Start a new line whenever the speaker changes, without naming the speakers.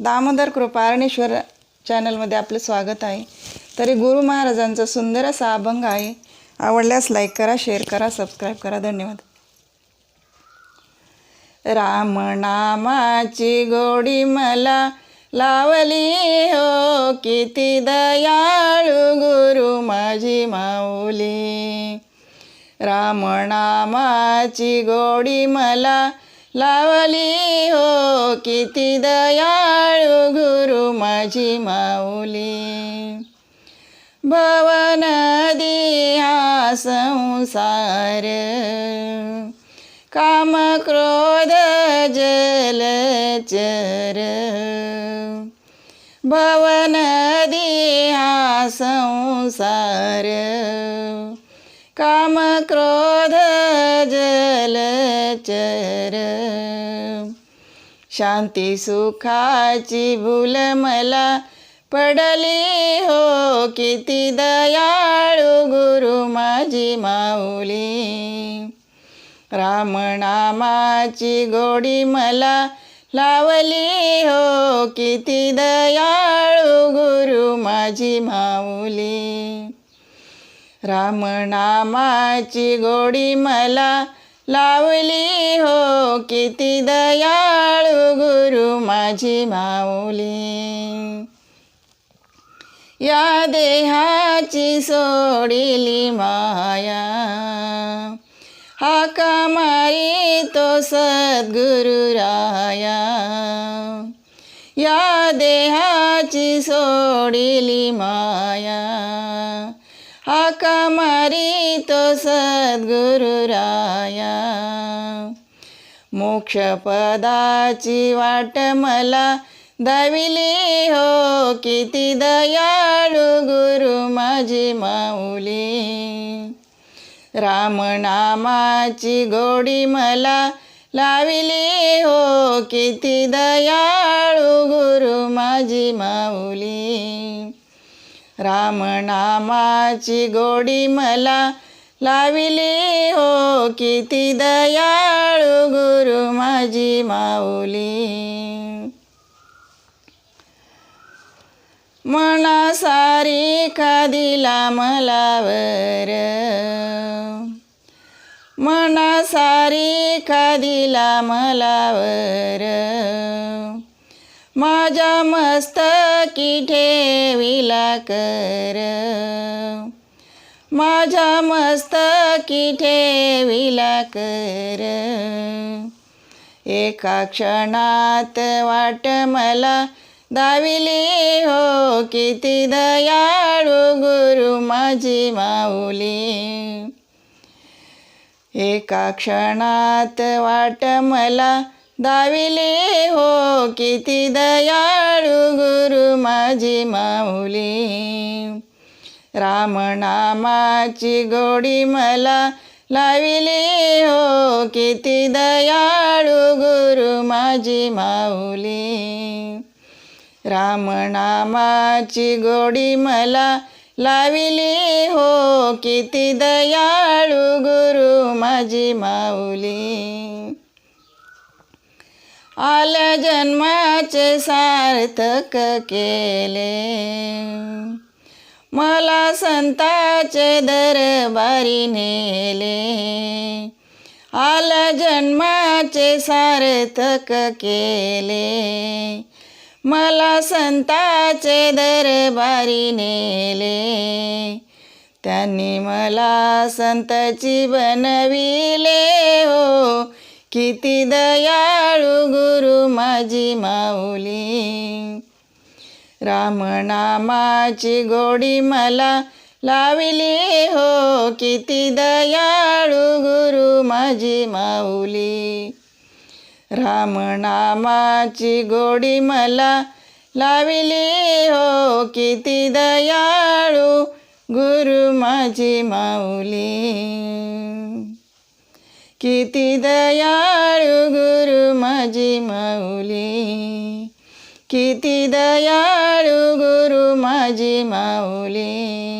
दामोदर कृपारणेश्वर चॅनलमध्ये आपलं स्वागत आहे. तरी गुरु महाराजांचा सुंदर असा अभंग आहे. आवडल्यास लाईक करा शेअर करा सबस्क्राईब करा. धन्यवाद. राम नामाची गोडी मला लावली हो किती दयाळू गुरु माझी माऊली. राम नामाची गोडी मला लावली हो किती दयाळू गुरु माझी माऊली. भवन हा संसार काम क्रोध जलचर भवन दिया संसार काम क्रोध जलचर शांती सुखाची भूल मला पडली हो किती दयाळू गुरु माझी माऊली. राम नामाची गोडी मला लावली हो किती दयाळू गुरु माझी माऊली. राम नामाची गोडी मला लावली हो किती दयाळू गुरु माझी माऊली. या देहाची सोडिली माया. हाका मारी तो सद्गुरु राया. या देहाची सोडिली माया. हाका मारी तो सद्गुरु मोक्षपदाची वाट मला दाविली हो किती दयाळू गुरु माझी माऊली. राम नामाची गोडी मला लाविली हो किती दयाळू गुरु माझी माऊली. राम नामाची गोडी मला लाविली. हो किती दयाळू गुरु माझी माऊली. मना सारी का दिला मला वर मना सारी का दिला मला वर माझ्या मस्तकी ठेविला कर. माझ्या मस्तकी ठेविला कर. एका क्षणात वाट मला दाविली हो किती दयाळू गुरु माझी माऊली. एका क्षणात वाट मला दाविले हो किती दयाळू गुरु माझी माऊली. राम नामाची गोडी मला लाविली हो किती दयाळू गुरु माझी माऊली. राम नामाची गोडी मला लाविली हो किती दयाळू गुरु माझी माऊली. आल्या जन्माचे सार्थक केले. मला संताचे दरबारी नेले. आल्या जन्माचे सार्थक केले. मला संताचे दरबारी नेले. त्यांनी मला संतची बनविले हो. किती दयाळू गुरु माझी माऊली. रामनामाची गोडी मला लाविली हो. किती दयाळू गुरु माझी माऊली. रामनामाची गोडी मला लाविली हो. किती दयाळू गुरु माझी माऊली. किती दयाळू गुरु माझी माऊली. किती दयाळू गुरु माझी माऊली.